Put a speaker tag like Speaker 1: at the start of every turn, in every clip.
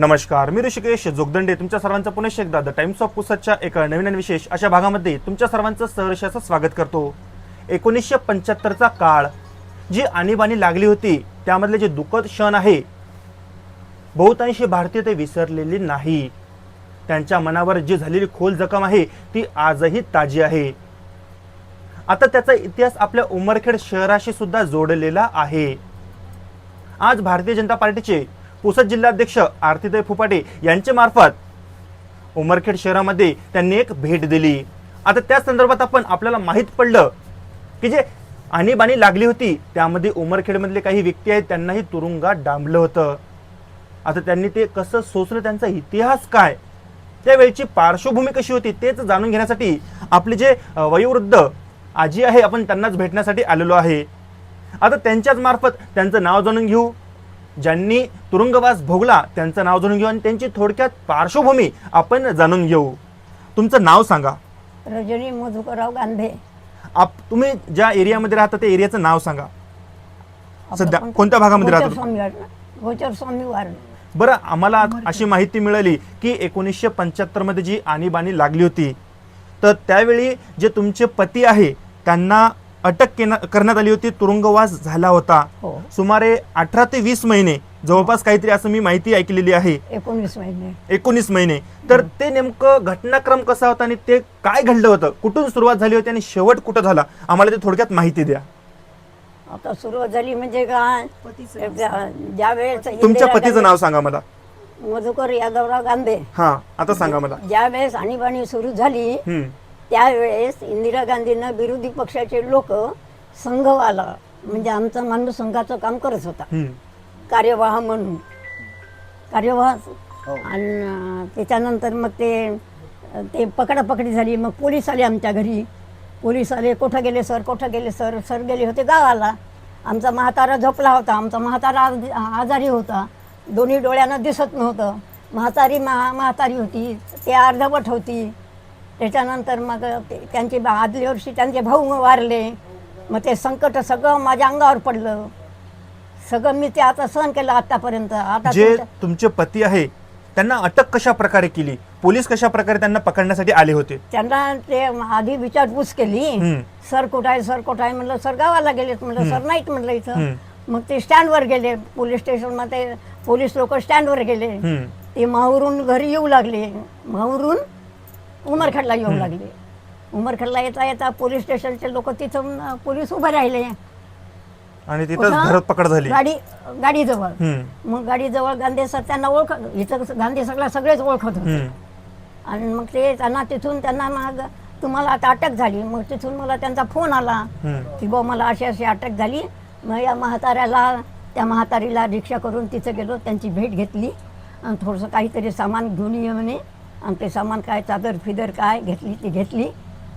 Speaker 1: नमस्कार मी ऋषिकेश जोगदंडे. तुमच्या सर्वांचं पुन्हा एकदा द टाइम्स ऑफ पुसदच्या एका नवीन आणि विशेष अशा भागामध्ये तुमच्या सर्वांचं सहर्षाचं स्वागत करतो. एकोणीसशे पंच्याहत्तरचा काळ जी आणीबाणी लागली होती त्यामधले जे दुःखद क्षण आहे बहुतांशी भारतीय ते विसरलेली नाही. त्यांच्या मनावर जी झालेली खोल जखम आहे ती आजही ताजी आहे. आता त्याचा इतिहास आपल्या उमरखेड शहराशी सुद्धा जोडलेला आहे. आज भारतीय जनता पार्टीचे पुसद जिल्हाध्यक्ष आरतीदय फुपाटे यांच्या मार्फत उमरखेड शहरामध्ये त्यांनी एक भेट दिली. आता त्या संदर्भात आपण आपल्याला माहीत पडलं की जे आणीबाणी लागली होती त्यामध्ये उमरखेडमधले काही व्यक्ती आहेत त्यांनाही तुरुंगात डांबलं होतं. आता त्यांनी ते कसं सोसलं त्यांचा इतिहास काय? त्यावेळची पार्श्वभूमी कशी होती तेच जाणून घेण्यासाठी आपले जे वयोवृद्ध आजी आहे आपण त्यांनाच भेटण्यासाठी आलेलो आहे. आता त्यांच्याच मार्फत त्यांचं नाव जाणून घेऊ. ज्यांनी तुरुंगवास भोगला त्यांचं नाव जाणून घेऊ आणि त्यांची थोडक्यात पार्श्वभूमी आपण जाणून घेऊ. तुमचं नाव सांगा.
Speaker 2: रजनी मधुकरराव गांधे.
Speaker 1: आप तुम्ही ज्या एरियामध्ये राहता त्या एरियाचं नाव सांगा. सध्या
Speaker 2: कोणतं?
Speaker 1: कोणत्या भागामध्ये
Speaker 2: गोचर
Speaker 1: राहता
Speaker 2: स्वामी वार्ड गोचर स्वामी वार्ड
Speaker 1: बरं आम्हाला अशी माहिती मिळाली की एकोणीसशे पंच्याहत्तरमध्ये जी आणीबाणी लागली होती तर त्यावेळी जे तुमचे पती आहे त्यांना अटक केना- करण्यात आली होती तुरुंगवास झाला होता.
Speaker 2: हो.
Speaker 1: सुमारे अठरा ते वीस महिने जवळपास काहीतरी असं मी माहिती ऐकलेली आहे.
Speaker 2: एकोणीस महिने.
Speaker 1: एकोणीस महिने. तर ते नेमकं घटनाक्रम कसा होता आणि ते काय घडलं होतं? कुठून सुरुवात झाली होती आणि शेवट कुठं झाला? आम्हाला ते थोडक्यात माहिती द्या.
Speaker 2: आता सुरुवात झाली म्हणजे काय ज्या- ज्या वेळेस
Speaker 1: तुमच्या पतीचं नाव सांगा मला.
Speaker 2: मधुकर यादवराव गांधे.
Speaker 1: हा आता सांगा मला.
Speaker 2: ज्या वेळेस आणीबाणी सुरू झाली
Speaker 1: हम्म.
Speaker 2: त्यावेळेस इंदिरा गांधींना विरोधी पक्षाचे लोक संघवाला म्हणजे आमचा माणूस संघाचं काम करत होता. कार्यवाह म्हणून. कार्यवाह आणि अं, त्याच्यानंतर मग ते ते पकडापकडी झाली. मग पोलीस आले आमच्या घरी. पोलीस आले. कुठं गेले सर? कुठं गेले सर? सर गेले होते गावाला. आमचा म्हातारा झोपला होता. आमचा म्हातारा आज- आजारी होता. दोन्ही डोळ्यांना दिसत नव्हतं. म्हातारी मा म्हातारी होती. ते अर्धवट होती. त्याच्यानंतर मग ते त्यांचे बा- आदल्या वर्षी त्यांचे भाऊ वारले. मग ते संकट सगळं माझ्या अंगावर पडलं. सगळं मी ते आता सहन केलं आतापर्यंत. आता
Speaker 1: जे
Speaker 2: तुमच्या-
Speaker 1: तुमचे पती आहे त्यांना अटक कशा प्रकारे केली? पोलीस कशा प्रकारे त्यांना पकडण्यासाठी आले होते?
Speaker 2: त्यांना ते आधी विचारपूस केली.
Speaker 1: हम्म.
Speaker 2: सर कुठं आहे सर कुठं आहे म्हणलं सर गावाला गेलेत. म्हणलं सर नाहीत म्हणलं इथं.
Speaker 1: हम्म.
Speaker 2: मग ते स्टँडवर गेले. पोलीस स्टेशनमध्ये पोलीस लोक स्टँडवर गेले.
Speaker 1: हम्म.
Speaker 2: ते माहूरून घरी येऊ लागले. माहूरून उमरखेडला येऊ लागले. उमरखेडला येता येता पोलीस स्टेशनचे लोक तिथं अं, पोलीस उभे राहिले.
Speaker 1: आणि तिथंच
Speaker 2: कुठं?
Speaker 1: घरात पकड झाली.
Speaker 2: गाडी गाडीजवळ.
Speaker 1: हम्म.
Speaker 2: मग गाडीजवळ गांधी सर त्यांना ओळख इथं गांधी सगळं सगळेच ओळखत होते.
Speaker 1: हम्म.
Speaker 2: आणि मग ते त्यांना तिथून त्यांना मग तुम्हाला आता अटक झाली. मग तिथून मला त्यांचा फोन आला.
Speaker 1: हम्म.
Speaker 2: की बा मला अशी अशी अटक झाली. मग या म्हाताऱ्याला त्या म्हातारीला रिक्षा करून तिथं गेलो. त्यांची भेट घेतली. आणि थोडंसं काहीतरी सामान घेऊन ये म्हणे. आणि ते सामान काय चादर फिदर काय घेतली ती घेतली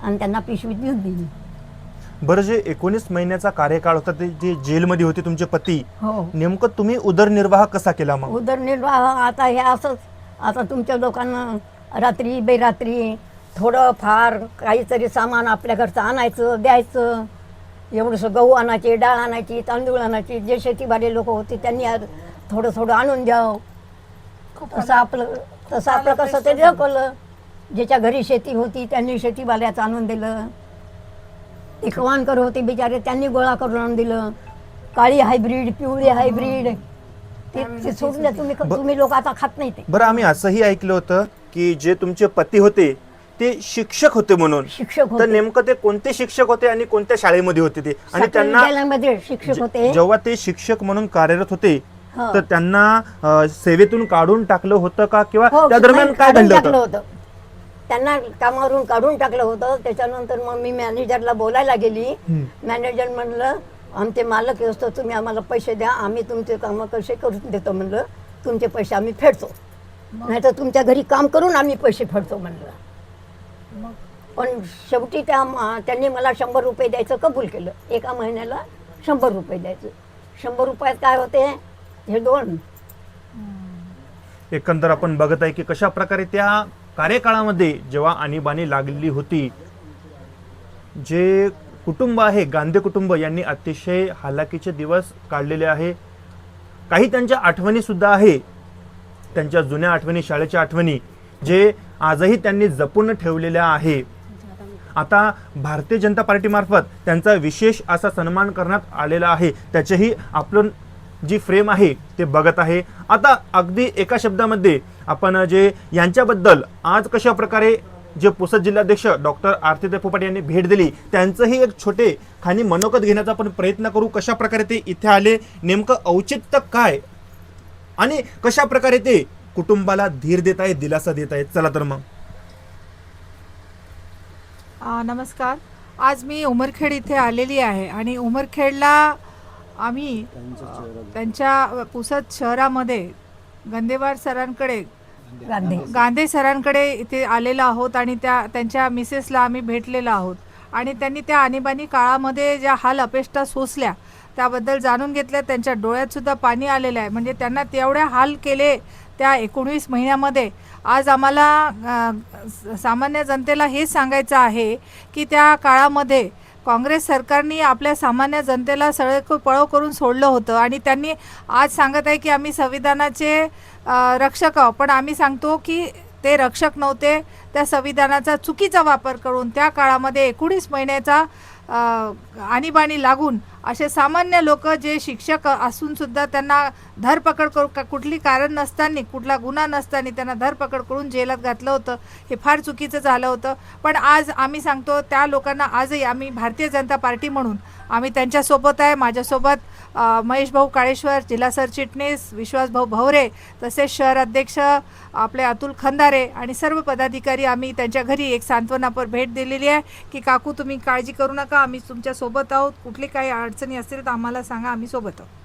Speaker 2: आणि त्यांना पिशवीत देऊन दिली.
Speaker 1: बरं जे एकोणीस महिन्याचा कार्यकाळ होता ते जे जेलमध्ये होते तुमचे पती
Speaker 2: हो.
Speaker 1: नेमकं तुम्ही उदरनिर्वाह कसा केला मग?
Speaker 2: उदरनिर्वाह आता हे असंच आता तुमच्या लोकांना रात्री बेरात्री थोडं फार काहीतरी सामान आपल्या घरचं आणायचं द्यायचं. एवढंसं गहू आणायचे डाळ आणायची तांदूळ आणायची जे शेतीवाले लोक होते त्यांनी आज थोडं थोडं आणून द्यावं. तसं आपलं तसं आपलं कसं ते दाखवलं ज्याच्या घरी शेती होती त्यांनी शेतीवाल्याचं आणून दिलं. ते कवानकर होते बिचारे त्यांनी गोळा करून आणून दिलं. काळी हायब्रीड पिवळी हायब्रीड ते ते सोडून द्या तुम्ही तुम्ही लोक आता खात नाही ते.
Speaker 1: बरं आम्ही असंही ऐकलं होतं की जे तुमचे पती होते ते शिक्षक होते म्हणून.
Speaker 2: शिक्षक
Speaker 1: तर
Speaker 2: होते.
Speaker 1: नेमकं ते कोणते शिक्षक होते आणि कोणत्या शाळेमध्ये होते ते? आणि त्यांना
Speaker 2: विद्यालयामध्ये शिक्षक होते.
Speaker 1: जेव्हा ते शिक्षक म्हणून कार्यरत होते. तर त्यांना अ, सेवेतून काढून टाकलं होतं का? किंवा
Speaker 2: हो,
Speaker 1: त्या दरम्यान काय
Speaker 2: काढून
Speaker 1: घडलं
Speaker 2: टाकलं
Speaker 1: होतं.
Speaker 2: होतं त्यांना कामावरून काढून टाकलं होतं. त्याच्यानंतर मग मी मॅनेजरला बोलायला गेली. मॅनेजर म्हणलं आमचे मालक असतो तुम्ही आम्हाला पैसे द्या आम्ही तुमचे कामं कसे करून देतो? म्हणलं तुमचे पैसे आम्ही फेडतो. नाही तर तुमच्या घरी काम करून आम्ही पैसे फेडतो म्हणलं. पण शेवटी त्या मा- त्यांनी मला शंभर रुपये द्यायचं कबूल केलं. एका महिन्याला शंभर रुपये द्यायचं. शंभर रुपयात काय होते? हे दोन.
Speaker 1: एकंदर आपण बघत आहे की कशा प्रकारे त्या कार्यकाळामध्ये जेव्हा आणीबाणी लागलेली होती जे कुटुंब आहे गांधी कुटुंब यांनी अतिशय हालाकीचे दिवस काढलेले आहे. काही त्यांच्या आठवणी सुद्धा आहे. त्यांच्या जुन्या आठवणी शाळेच्या आठवणी जे आजही त्यांनी जपून ठेवलेल्या आहे. आता भारतीय जनता पार्टीमार्फत त्यांचा विशेष असा सन्मान करण्यात आलेला आहे. त्याचेही आपण जी फ्रेम आहे ते बघत आहे. आता अगदी एका शब्दामध्ये आपण जे यांच्याबद्दल आज कशा प्रकारे जे पुसद जिल्हाध्यक्ष डॉक्टर आरती पोपाट यांनी भेट दिली त्यांचंही एक छोटे खाणी मनोगत घेण्याचा आपण प्रयत्न करू. कशा प्रकारे ते इथे आले नेमकं औचित्य काय आणि कशा प्रकारे ते कुटुंबाला धीर देत आहेत दिलासा देत आहेत? चला तर मग.
Speaker 3: नमस्कार. आज मी उमरखेड इथे आलेली आहे आणि उमरखेडला आम्ही त्यांच्या पुसद शहरामध्ये गंदेवार सरांकडे
Speaker 2: गांधी.
Speaker 3: गांधे सरांकडे इथे आलेलो आहोत आणि त्या त्यांच्या मिसेसला आम्ही भेटलेलो आहोत. आणि त्यांनी त्या आणीबाणी काळामध्ये ज्या हाल अपेष्टा सोसल्या त्याबद्दल जाणून घेतल्या. त्यांच्या डोळ्यात सुद्धा पाणी आलेलं आहे. म्हणजे त्यांना तेवढ्या हाल केले त्या एकोणवीस महिन्यामध्ये. आज आम्हाला सामान्य जनतेला हेच सांगायचं आहे की त्या काळामध्ये काँग्रेस सरकारने आपल्या सामान्य जनतेला सळक पळव करून सोडलं होतं. आणि त्यांनी आज सांगत आहे की आम्ही संविधानाचे रक्षक आहोत. पण आम्ही सांगतो की ते रक्षक नव्हते. त्या संविधानाचा चुकीचा वापर करून त्या काळामध्ये एकोणीस महिन्याचा आणीबाणी लागून असे सामान्य लोक जे शिक्षक असून सुद्धा त्यांना धरपकड करू का- कुठली कारण नसताना कुठला गुन्हा नसताना त्यांना धरपकड करून जेलात घातलं होतं. हे फार चुकीचं झालं होतं. पण आज आम्ही सांगतो त्या लोकांना आजही आम्ही भारतीय जनता पार्टी म्हणून आम्ही त्यांच्यासोबत आहे. माझ्यासोबत महेशभाऊ महेश भाऊ काळेश्वर जिल्हा सरचिटणीस विश्वासभाऊ भवरे तसेच शहर अध्यक्ष आपले अतुल खंदारे आणि सर्व पदाधिकारी आम्ही त्यांच्या घरी एक सांत्वनापर भेट दिलेली आहे की काकू तुम्ही काळजी करू नका. आम्ही तुमच्यासोबत आहोत. कुठली काही अडचणी असतील तर आम्हाला सांगा आम्ही सोबत आहोत.